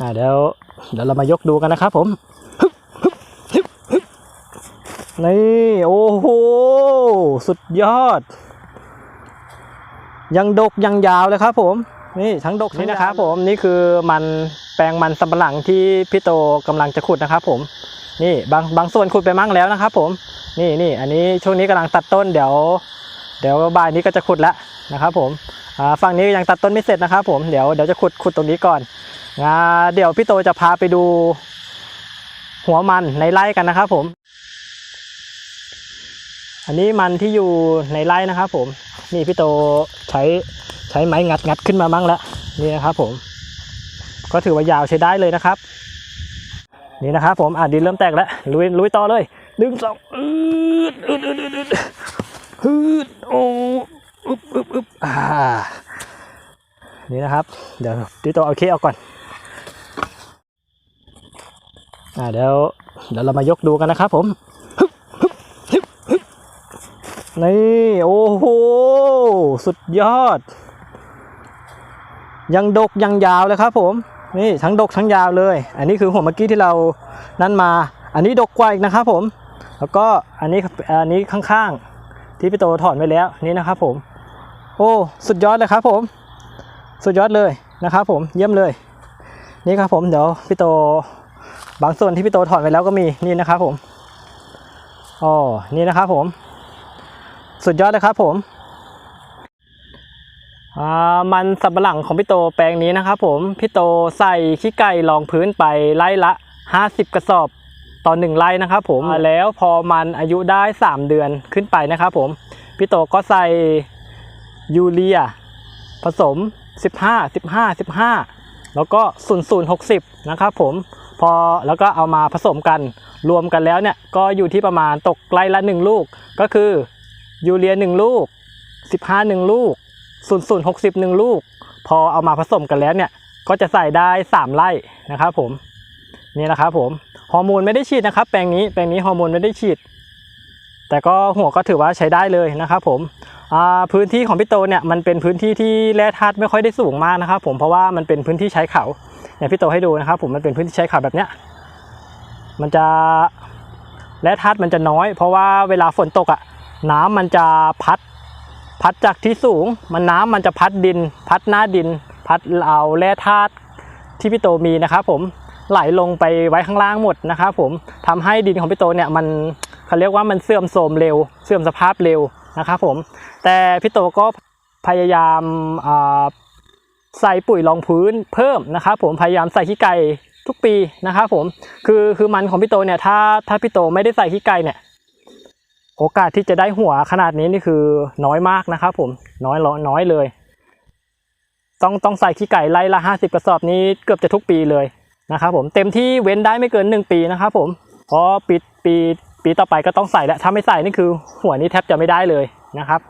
อ่าเดี๋ยวเดี๋ยวเรามายกดูกันนะครับผมนี่โอ้โหสุดยอด ยังดกยังยาวเลยครับผม นี่ทั้งดกนี่นะครับผมนี่คือมันแปลงมันสำปะหลังที่พี่โตกำลังจะขุดนะครับผมนี่บางบางส่วนขุดไปมั่งแล้วนะครับผมนี่นี่อันนี้ช่วงนี้กำลังตัดต้นเดี๋ยว เดี๋ยวบ่ายนี้ก็จะขุดแล้วนะครับผมอ่าฝั่งนี้ยังตัดต้นไม่เสร็จนะครับผมเดี๋ยวเดี๋ยวจะขุดขุดตรงนี้ก่อน อ่าเดี๋ยวพี่โตจะพาไปดู หัวมันในไร่กันนะครับผม อันนี้มันที่อยู่ในไร่นะครับผม นี่พี่โตใช้ใช้ไม้งัดงัดขึ้นมาบ้างแล้วนี่นะครับผม ก็ถือว่ายาวใช้ได้เลยนะครับ นี่นะครับผมอะดินเริ่มแตกแล้วลุยลุยต่อเลยหนึ่งสองอืดอืดอืดอืดอืดฮืดโอ้อึบอึบอึบอ่านี่นะครับ เดี๋ยวพี่โตเอาเคเอาก่อน อ่าเดี๋ยวเดี๋ยวเรามายกดูกันนะครับผมนี่ โอ้โห สุดยอด ยังดกยังยาวเลยครับผม นี่ทั้งดกทั้งยาวเลย อันนี้คือหัวเมื่อกี้ที่เรานั่นมา อันนี้ดกกว่าอีกนะครับผม แล้วก็อันนี้อันนี้ข้างๆ ที่พี่โตถอนไว้แล้วนี่นะครับผม โอ้ สุดยอดเลยครับผม สุดยอดเลยนะครับผม เยี่ยมเลย นี่ครับผม เดี๋ยวพี่โต บางส่วนที่พี่โตถอนไว้แล้วก็มีนี่นะครับผมอ๋อนี่นะครับผม สุดยอดเลยครับผมอ่ามันสับปะหลังของพี่โตแปลงนี้นะครับผมพี่โตใส่ขี้ไก่รองพื้นไปไร่ละ 50 กระสอบต่อหนึ่งไร่นะครับผมแล้วพอมันอายุได้ 3 เดือนขึ้นไปนะครับผมพี่โตก็ใส่ยูเรีย ผสม 15 15 15 แล้วก็ 0 0 60 นะครับผม พอแล้วก็เอามาผสมกันรวมกันแล้วเนี่ยก็อยู่ที่ประมาณตกไร่ละ 1 ลูก ก็คือยูเรีย 1 ลูก 15 1 ลูก 0 0 60 1 ลูก พอเอามาผสมกันแล้วเนี่ยก็จะใส่ได้ 3 ไร่นะครับผมนี่นะครับผมฮอร์โมนไม่ได้ฉีดนะครับ แปลงนี้แปลงนี้ฮอร์โมนไม่ได้ฉีด แต่ก็หัวก็ถือว่าใช้ได้เลยนะครับผมพื้นที่ของพี่โตเนี่ยมันเป็นพื้นที่ที่แร่ธาตุไม่ค่อยได้สูงมากนะครับผมเพราะว่ามันเป็นพื้นที่ใช้เขา เนี่ยพี่โตให้ดูนะครับ ผมมันเป็นพื้นที่ใช้เขาแบบเนี้ยมันจะแร่ธาตุมันจะน้อย เพราะว่าเวลาฝนตกอะ น้ำมันจะพัด พัดจากที่สูง มันน้ำมันจะพัดดิน พัดหน้าดิน พัดเอาแร่ธาตุที่พี่โตมีนะครับผมไหลลงไปไว้ข้างล่างหมดนะครับผมทำให้ดินของพี่โตเนี่ยมันเขาเรียกว่ามันเสื่อมโทรมเร็ว เสื่อมสภาพเร็วนะครับผมแต่พี่โตก็พยายามอ่า ใส่ปุ๋ยรองพื้นเพิ่มนะครับผมพยายามใส่ขี้ไก่ทุกปีนะครับผมคือคือมันของพี่โตเนี่ยถ้าถ้าพี่โตไม่ได้ใส่ขี้ไก่เนี่ยโอกาสที่จะได้หัวขนาดนี้นี่คือน้อยมากนะครับผมน้อยน้อยเลย ต้องต้องใส่ขี้ไก่ไล่ละห้าสิบกระสอบนี้เกือบจะทุกปีเลยนะครับผมเต็มที่เว้นได้ไม่เกินหนึ่งปีนะครับผมเพราะปีปีปีต่อไปก็ต้องใส่แล้วถ้าไม่ใส่นี่คือหัวนี้แทบจะไม่ได้เลยนะครับ